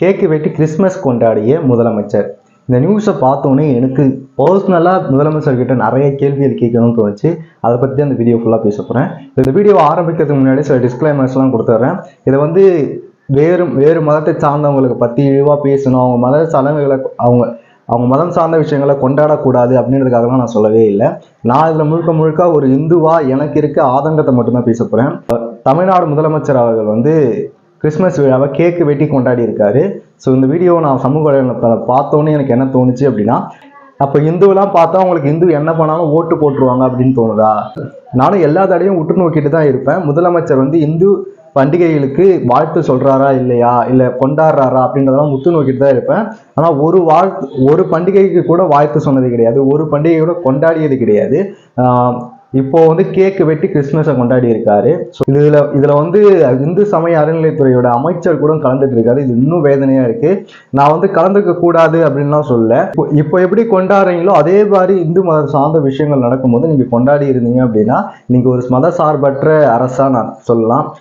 கேக்கு வெட்டி கிறிஸ்மஸ் கொண்டாடிய முதலமைச்சர். இந்த நியூஸை பார்த்தோன்னே எனக்கு பர்சனலாக முதலமைச்சர்கிட்ட நிறைய கேள்விகள் கேட்கணும்னு தோணுச்சு. அதை பற்றி அந்த வீடியோ ஃபுல்லாக பேச போகிறேன் இந்த வீடியோ ஆரம்பிக்கிறதுக்கு முன்னாடி சில டிஸ்க்ளைமர்ஸ்லாம் கொடுத்துட்றேன் இதை வந்து வேறு வேறு மதத்தை சார்ந்தவங்களுக்கு பற்றி இழிவாக பேசணும். அவங்க மத சடங்குகளை அவங்க அவங்க மதம் சார்ந்த விஷயங்களை கொண்டாடக்கூடாது அப்படின்றதுக்காகலாம் நான் சொல்லவே இல்லை. நான் இதில் முழுக்க முழுக்க ஒரு இந்துவா எனக்கு இருக்க ஆதங்கத்தை மட்டும்தான் பேச போகிறேன் தமிழ்நாடு முதலமைச்சர் அவர்கள் வந்து கிறிஸ்மஸ் விழாவை கேக்கு வெட்டி கொண்டாடி இருக்காரு ஸோ இந்த வீடியோவை நான் சமூக வலைதளத்தில் பார்த்தோன்னே எனக்கு என்ன தோணுச்சு அப்படின்னா அப்போ இந்துவெல்லாம் பார்த்தா அவங்களுக்கு இந்து என்ன பண்ணாலும் ஓட்டு போட்டுருவாங்க அப்படின்னு தோணுதா? நானும் எல்லா தடையும் உற்று நோக்கிட்டு தான் இருப்பேன். முதலமைச்சர் வந்து இந்து பண்டிகைகளுக்கு வாழ்த்து சொல்கிறாரா இல்லையா? இல்லை கொண்டாடுறாரா அப்படின்றதெல்லாம் முத்து நோக்கிட்டு தான் இருப்பேன். ஆனால் ஒரு வாழ்த்து ஒரு பண்டிகைக்கு கூட வாழ்த்து சொன்னது கிடையாது. ஒரு பண்டிகை கூட கொண்டாடியது கிடையாது. இப்போ வந்து கேக்கு வெட்டி கிறிஸ்மஸை கொண்டாடி இருக்காரு. ஸோ இதுல இதுல வந்து இந்து சமய அறநிலைத்துறையோட அமைச்சர் கூட கலந்துட்டு இருக்காரு. இது இன்னும் வேதனையா இருக்கு. நான் வந்து கலந்துக்க கூடாது அப்படின்லாம் சொல்ல. இப்போ- இப்போ எப்படி கொண்டாடுறீங்களோ அதே மாதிரி இந்து மதம் சார்ந்த விஷயங்கள் நடக்கும்போது நீங்க கொண்டாடி இருந்தீங்க அப்படின்னா நீங்க ஒரு மத சார்பற்ற அரசா நான் சொல்லலாம்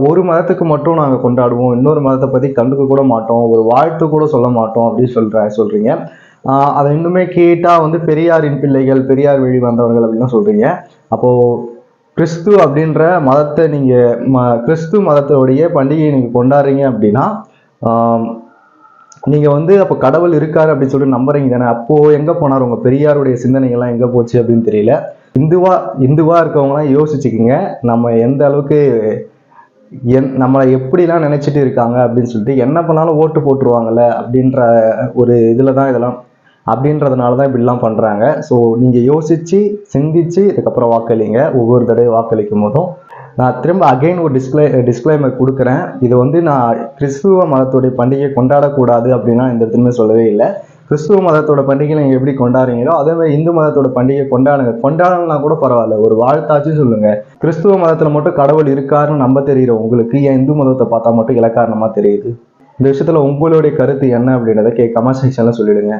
ஒரு மதத்துக்கு மட்டும் நாங்கள் கொண்டாடுவோம். இன்னொரு மதத்தை பத்தி கண்டுக்க கூட மாட்டோம். ஒரு வாழ்த்து கூட சொல்ல மாட்டோம் அப்படின்னு சொல்ற சொல்றீங்க. அதை இன்னுமே கேட்டால் வந்து பெரியாரின் பிள்ளைகள் பெரியார் வழி வந்தவர்கள் அப்படின்னு சொல்கிறீங்க அப்போது கிறிஸ்து அப்படின்ற மதத்தை நீங்கள் ம கிறிஸ்து மதத்தோடைய பண்டிகையை நீங்கள் கொண்டாடுறீங்க அப்படின்னா நீங்கள் வந்து அப்போ கடவுள் இருக்காரு அப்படின்னு சொல்லிட்டு நம்புறீங்க தானே. அப்போது எங்கே போனார்? உங்கள் பெரியாருடைய சிந்தனைகள்லாம் எங்கே போச்சு அப்படின்னு தெரியல. இந்துவா இந்துவாக இருக்கவங்களாம் யோசிச்சுக்கோங்க. நம்ம எந்த அளவுக்கு என் நம்மளை எப்படிலாம் நினச்சிட்டு இருக்காங்க அப்படின்னு சொல்லிட்டு என்ன பண்ணாலும் ஓட்டு போட்டுருவாங்கல்ல அப்படின்ற ஒரு இதில் தான் இதெல்லாம் அப்படின்றதுனால தான் இப்படிலாம் பண்ணுறாங்க ஸோ நீங்கள் யோசித்து சிந்திச்சு இதுக்கப்புறம் வாக்களிங்க. ஒவ்வொரு தடவை வாக்களிக்கும் போதும். நான் திரும்ப அகைன் ஒரு டிஸ்க்ளை டிஸ்க்ளைமர் கொடுக்குறேன். இது வந்து நான் கிறிஸ்துவ மதத்துடைய பண்டிகையை கொண்டாடக்கூடாது அப்படின்னா இந்த இடத்துலையுமே சொல்லவே இல்லை. கிறிஸ்துவ மதத்தோட பண்டிகை நீங்கள் எப்படி கொண்டாடுறீங்களோ அதே மாதிரி இந்து மதத்தோட பண்டிகை கொண்டாடுங்க. கொண்டாடணும்னா கூட பரவாயில்ல. ஒரு வாழ்த்தாச்சும் சொல்லுங்க. கிறிஸ்துவ மதத்தில் மட்டும் கடவுள் இருக்காருன்னு நம்ப தெரியுற உங்களுக்கு ஏன் இந்து மதத்தை பார்த்தா மட்டும் இலக்காரணமாக தெரியுது? இந்த விஷயத்தில் உங்களுடைய கருத்து என்ன அப்படின்றத கே கமெண்ட் செக்ஷனில் சொல்லிடுங்க.